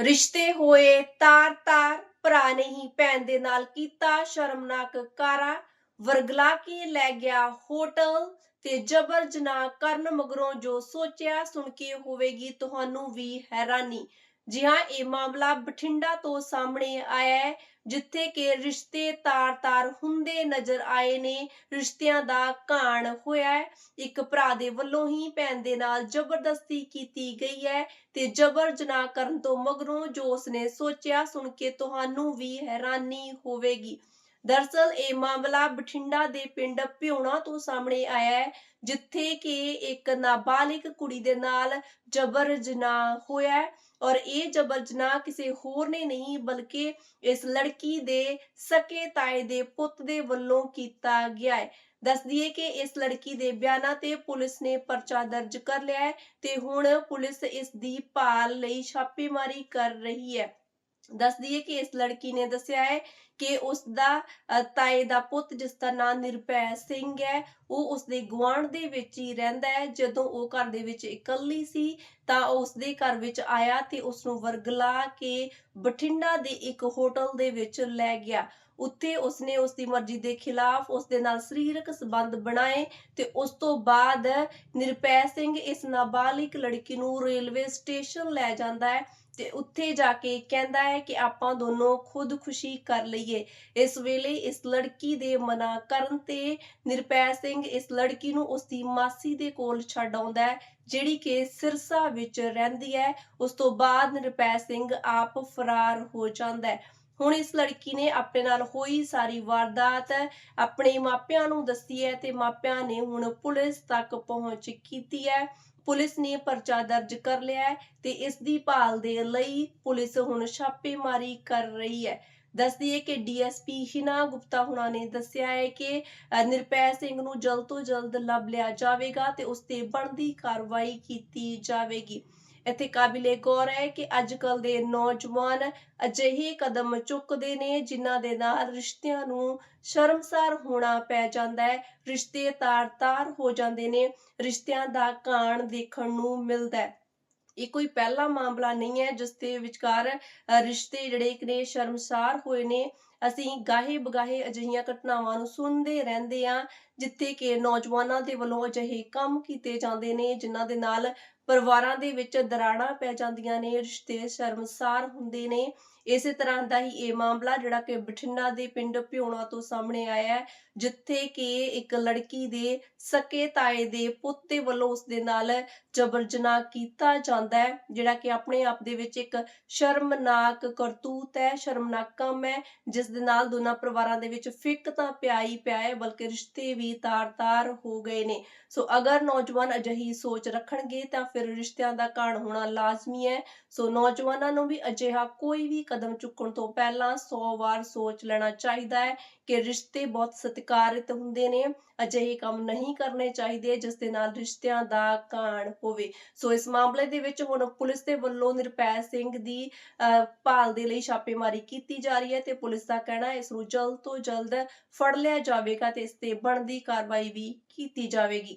ਰਿਸ਼ਤੇ ਹੋਏ ਤਾਰ-ਤਾਰ ਭਰਾ ਨੇ ਹੀ ਭੈਣ ਦੇ ਨਾਲ ਕੀਤਾ ਸ਼ਰਮਨਾਕ ਕਾਰਾ। ਵਰਗਲਾ ਕੇ ਲੈ ਗਿਆ ਹੋਟਲ ਤੇ ਜਬਰ ਜਨਾਹ ਕਰਨ ਮਗਰੋਂ ਜੋ ਸੋਚਿਆ ਸੁਣ ਕੇ ਹੋਵੇਗੀ, ਤੁਹਾਨੂੰ ਵੀ ਹੈਰਾਨੀ। ਜੀ ਹਾਂ ਇਹ ਮਾਮਲਾ ਬਠਿੰਡਾ ਤੋਂ ਸਾਹਮਣੇ ਆਇਆ ਹੈ, ਜਿੱਥੇ ਕਿ ਰਿਸ਼ਤੇ ਤਾਰ-ਤਾਰ ਹੁੰਦੇ ਨਜ਼ਰ ਆਏ ਨੇ। ਰਿਸ਼ਤਿਆਂ ਦਾ ਘਾਣ ਹੋਇਆ ਹੈ। ਇੱਕ ਭਰਾ ਦੇ ਵੱਲੋਂ ਹੀ ਭੈਣ ਦੇ ਨਾਲ ਜ਼ਬਰਦਸਤੀ ਕੀਤੀ ਗਈ ਹੈ ਤੇ ਜਬਰ ਜਨਾਹ ਕਰਨ ਤੋਂ ਮਗਰੋਂ ਜੋ ਉਸਨੇ ਸੋਚਿਆ, ਸੁਣ ਕੇ ਤੁਹਾਨੂੰ ਵੀ ਹੈਰਾਨੀ ਹੋਵੇਗੀ। ਦਰਸਲ ਇਹ ਮਾਮਲਾ ਬਠਿੰਡਾ ਦੇ ਪਿੰਡ ਭਿਉਣਾ ਤੋਂ ਸਾਹਮਣੇ ਆਇਆ ਹੈ, ਜਿੱਥੇ ਕਿ ਇੱਕ ਨਾਬਾਲਿਗ ਕੁੜੀ ਦੇ ਨਾਲ ਜਬਰ ਜਨਾਹ ਹੋਇਆ ਹੈ। ਔਰ ਇਹ ਜਬਰ ਜਨਾਹ ਕਿਸੇ ਹੋਰ ਨੇ ਨਹੀਂ, ਬਲਕਿ ਇਸ ਲੜਕੀ ਦੇ ਸਕੇ ਤਾਏ ਦੇ ਪੁੱਤ ਦੇ ਵੱਲੋਂ ਕੀਤਾ ਗਿਆ ਹੈ। ਦੱਸ ਦਈਏ ਕਿ ਇਸ ਲੜਕੀ ਦੇ ਬਿਆਨਾਂ ਤੇ ਪੁਲਿਸ ਨੇ ਪਰਚਾ ਦਰਜ ਕਰ ਲਿਆ ਹੈ ਤੇ ਹੁਣ ਪੁਲਿਸ ਇਸ ਦੀ ਭਾਲ ਲਈ ਛਾਪੇਮਾਰੀ ਕਰ ਰਹੀ ਹੈ। ਦੱਸ ਦਈਏ ਕਿ ਇਸ ਲੜਕੀ ਨੇ ਦੱਸਿਆ ਹੈ ਕਿ ਉਸ ਦਾ ਤਾਏ ਦਾ ਪੁੱਤ, ਜਿਸ ਦਾ ਨਾਮ ਨਿਰਭੈ ਸਿੰਘ ਹੈ, ਉਹ ਉਸ ਦੇ ਗੁਆਂਢ ਦੇ ਵਿੱਚ ਹੀ ਰਹਿੰਦਾ ਹੈ। ਜਦੋਂ ਉਹ ਘਰ ਦੇ ਵਿੱਚ ਇਕੱਲੀ ਸੀ, ਤਾਂ ਉਹ ਉਸ ਦੇ ਘਰ ਵਿੱਚ ਆਇਆ ਤੇ ਉਸ ਨੂੰ ਵਰਗਲਾ ਕੇ ਬਠਿੰਡਾ ਦੇ ਇੱਕ ਹੋਟਲ ਦੇ ਵਿੱਚ ਲੈ ਗਿਆ। ਉੱਥੇ ਉਸਨੇ ਉਸ ਦੀ ਮਰਜ਼ੀ ਦੇ ਖਿਲਾਫ ਉਸ ਦੇ ਨਾਲ ਸਰੀਰਕ ਸੰਬੰਧ ਬਣਾਏ ਤੇ ਉਸ ਤੋਂ ਬਾਅਦ ਨਿਰਪੈ ਸਿੰਘ ਇਸ ਨਾਬਾਲਿਗ ਲੜਕੀ ਨੂੰ ਰੇਲਵੇ ਸਟੇਸ਼ਨ ਲੈ ਜਾਂਦਾ ਹੈ ਤੇ ਉੱਥੇ ਜਾ ਕੇ ਕਹਿੰਦਾ ਹੈ ਕਿ ਆਪਾਂ ਦੋਨੋਂ ਖੁਦਕੁਸ਼ੀ ਕਰ ਲਈਏ। ਇਸ ਵੇਲੇ ਇਸ ਲੜਕੀ ਦੇ ਮਨਾ ਕਰਨ ਤੇ ਨਿਰਪੈ ਸਿੰਘ ਇਸ ਲੜਕੀ ਨੂੰ ਉਸ ਦੀ ਮਾਸੀ ਦੇ ਕੋਲ ਛੱਡ ਆਉਂਦਾ ਹੈ, ਜਿਹੜੀ ਕਿ ਸਿਰਸਾ ਵਿੱਚ ਰਹਿੰਦੀ ਹੈ। ਉਸ ਤੋਂ ਬਾਅਦ ਨਿਰਪੈ ਸਿੰਘ ਆਪ ਫਰਾਰ ਹੋ ਜਾਂਦਾ ਹੈ। ਹੁਣ ਇਸ ਲੜਕੀ ਨੇ ਆਪਣੇ ਨਾਲ ਹੋਈ ਸਾਰੀ ਵਾਰਦਾਤ, ਆਪਣੇ ਮਾਪਿਆਂ ਨੂੰ ਦੱਸੀ ਹੈ ਤੇ ਮਾਪਿਆਂ ਨੇ ਹੁਣ ਪੁਲਿਸ ਤੱਕ ਪਹੁੰਚ ਕੀਤੀ ਹੈ। ਪੁਲਿਸ ਨੇ ਪਰਚਾ ਦਰਜ ਕਰ ਲਿਆ ਹੈ ਤੇ ਇਸ ਦੀ ਭਾਲ ਦੇ ਲਈ ਪੁਲਿਸ ਹੁਣ ਛਾਪੇਮਾਰੀ ਕਰ ਰਹੀ ਹੈ। ਦੱਸ ਦਈਏ ਕਿ ਡੀਐਸਪੀ ਹਿਨਾ ਗੁਪਤਾ ਹੁਣਾਂ ਨੇ ਦੱਸਿਆ ਹੈ ਕਿ ਨਿਰਪੈ ਸਿੰਘ ਨੂੰ ਜਲਦ ਤੋਂ ਜਲਦ ਲੱਭ ਲਿਆ ਜਾਵੇਗਾ ਤੇ ਉਸ ਤੇ ਬਣਦੀ ਕਾਰਵਾਈ ਕੀਤੀ ਜਾਵੇਗੀ। ਇੱਥੇ ਕਾਬਿਲੇ ਗੌਰ ਹੈ ਕਿ ਅੱਜ ਕੱਲ ਦੇ ਨੌਜਵਾਨ ਅਜਿਹੇ ਕਦਮ ਚੁੱਕਦੇ ਨੇ ਜਿਨ੍ਹਾਂ ਦੇ ਨਾਲ ਰਿਸ਼ਤਿਆਂ ਨੂੰ ਸ਼ਰਮਸਾਰ ਹੋਣਾ ਪੈ ਜਾਂਦਾ ਹੈ, ਰਿਸ਼ਤੇ ਤਾਰ-ਤਾਰ ਹੋ ਜਾਂਦੇ ਨੇ, ਰਿਸ਼ਤਿਆਂ ਦਾ ਕਾਣ ਦੇਖਣ ਨੂੰ ਮਿਲਦਾ ਹੈ। ਇਹ ਕੋਈ ਪਹਿਲਾ ਮਾਮਲਾ ਨਹੀਂ ਹੈ ਜਿਸ ਦੇ ਵਿਚਕਾਰ ਰਿਸ਼ਤੇ ਜਿਹੜੇ ਨੇ ਸ਼ਰਮਸਾਰ ਹੋਏ ਨੇ। ਅਸੀਂ ਗਾਹੇ ਬਗਾਹੇ ਅਜਿਹੀਆਂ ਘਟਨਾਵਾਂ ਨੂੰ ਸੁਣਦੇ ਰਹਿੰਦੇ ਆ ਜਿੱਥੇ ਕਿ ਨੌਜਵਾਨਾਂ ਦੇ ਵੱਲੋਂ ਅਜਿਹੇ ਕੰਮ ਕੀਤੇ ਜਾਂਦੇ ਨੇ, ਜਿਨ੍ਹਾਂ ਦੇ ਨਾਲ ਪਰਿਵਾਰਾਂ ਦੇ ਵਿੱਚ ਦਰਾੜਾਂ ਪੈ ਜਾਂਦੀਆਂ ਨੇ, ਰਿਸ਼ਤੇ ਸ਼ਰਮਸਾਰ ਹੁੰਦੇ ਨੇ। ਇਸੇ ਤਰ੍ਹਾਂ ਦਾ ਹੀ ਇਹ ਮਾਮਲਾ ਜਿਹੜਾ ਕਿ ਬਠਿੰਡਾ ਦੇ ਪਿੰਡ ਭਿਉਣਾ ਤੋਂ ਸਾਹਮਣੇ ਆਇਆ ਹੈ, ਜਿੱਥੇ ਕਿ ਇੱਕ ਲੜਕੀ ਦੇ ਸਕੇ ਤਾਏ ਦੇ ਪੁੱਤ ਵੱਲੋਂ ਉਸ ਦੇ ਨਾਲ ਜਬਰ ਜਨਾਹ ਕੀਤਾ ਜਾਂਦਾ ਹੈ, ਜਿਹੜਾ ਕਿ ਆਪਣੇ ਆਪ ਦੇ ਵਿੱਚ ਇੱਕ ਸ਼ਰਮਨਾਕ ਕਰਤੂਤ ਹੈ, ਸ਼ਰਮਨਾਕ ਕੰਮ ਹੈ, ਜਿਸ ਦੇ ਨਾਲ ਦੋਨਾਂ ਪਰਿਵਾਰਾਂ ਦੇ ਵਿੱਚ ਫਿੱਕ ਤਾਂ ਪਿਆ ਹੀ ਪਿਆ ਹੈ, ਬਲਕਿ ਰਿਸ਼ਤੇ ਵੀ ਤਾਰ-ਤਾਰ ਹੋ ਗਏ ਨੇ। ਸੋ ਅਗਰ ਨੌਜਵਾਨ ਅਜਿਹੀ ਸੋਚ ਰੱਖਣਗੇ ਤਾਂ ਫਿਰ ਰਿਸ਼ਤਿਆਂ ਦਾ ਕਾਣ ਹੋਣਾ ਲਾਜ਼ਮੀ ਹੈ। ਸੋ ਨੌਜਵਾਨਾਂ ਨੂੰ ਵੀ ਅਜਿਹਾ ਕੋਈ ਵੀ ਕਦਮ ਚੁੱਕਣ ਤੋਂ ਪਹਿਲਾਂ 100 ਵਾਰ ਸੋਚ ਲੈਣਾ ਚਾਹੀਦਾ ਹੈ ਕਿ ਰਿਸ਼ਤੇ ਬਹੁਤ ਸਤਿਕਾਰਿਤ ਹੁੰਦੇ ਨੇ। ਅਜਿਹੇ ਕੰਮ ਨਹੀਂ ਕਰਨੇ ਚਾਹੀਦੇ ਜਿਸ ਦੇ ਨਾਲ ਰਿਸ਼ਤਿਆਂ ਦਾ ਕਾਣ ਹੋਵੇ। ਸੋ ਇਸ ਮਾਮਲੇ ਦੇ ਵਿੱਚ ਹੁਣ ਪੁਲਿਸ ਦੇ ਵੱਲੋਂ ਨਿਰਪੈ ਸਿੰਘ ਦੀ ਭਾਲ ਦੇ ਲਈ ਛਾਪੇਮਾਰੀ ਕੀਤੀ ਜਾ ਰਹੀ ਹੈ ਤੇ ਪੁਲਿਸ ਦਾ ਕਹਿਣਾ ਹੈ ਇਸ ਨੂੰ ਜਲਦ ਤੋਂ ਜਲਦ ਫੜ ਲਿਆ ਜਾਵੇਗਾ ਤੇ ਇਸ ਤੇ ਬਣਦੀ ਕਾਰਵਾਈ ਵੀ ਕੀਤੀ ਜਾਵੇਗੀ।